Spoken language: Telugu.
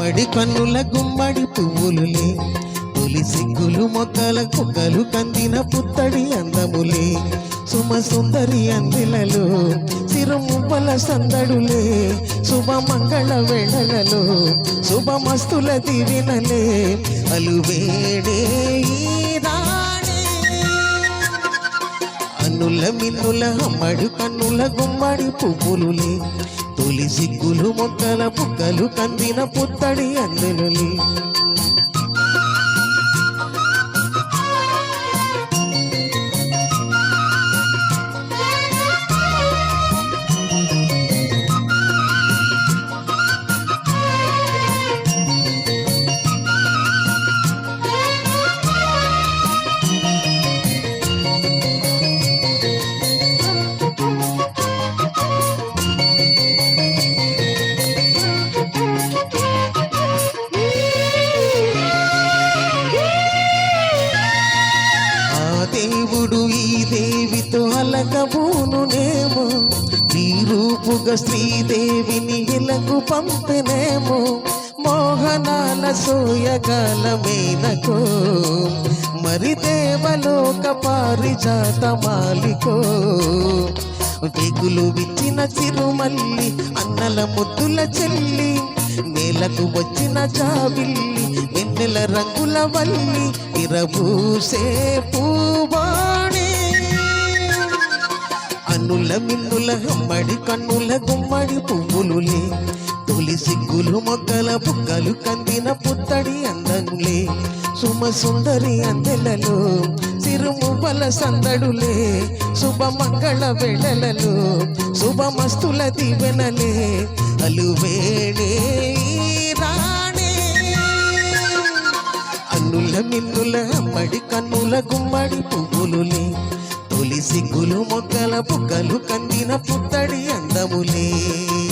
మడి కన్నుల గుమ్మడి పువ్వులులే. తొలి సిగ్గులు మొక్కల కుక్కలు కందిన పుత్తడి అందములే. సుమ సుందరి అందిలలో సిరుముబ్బల సందడులే. శుభ మంగళ వేళలలో శుభమస్తుల దివినలే. అలువేడే అన్నుల మిన్నుల అమ్మడు కన్నుల గుమ్మడి పువ్వులులే. తొలి సిగ్గులు మొక్కల పుక్కలు కందిన పుత్తడి అందులులే దేవుడు ఈ దేవితో అలకబోనునేమో ఈ రూపుగా శ్రీదేవిని ఇలకు పంపినేమో. మోహనాల సోయగాల మేనకో మరి దేవలోక పారిజాత మాలికో. వెగులు విచ్చిన చిరుమల్లి అన్నల ముద్దుల చెల్లి నేలకు వచ్చిన జాబిల్లి వెన్నెల రంగుల వల్లి ఇరబూసే పూ మిన్నుల హమ్మడి కన్నుల గుమ్మడి పువ్వులులే తొలి సిగ్గులు మొగ్గల బుగ్గలు కందిన పుత్తడి అందనులే. సుమ సుందరి అందెలలో సిరుముబల సందడులే. శుభ మంగళ వేళలలో శుభమస్తుల దీవెనలే. అలువేణే అన్నుల మిన్నుల అమ్మడి కన్నుల గుమ్మడి పువ్వులులే సిగ్గులు మొగ్గల బుగ్గలు కందిన పుత్తడి అందములే.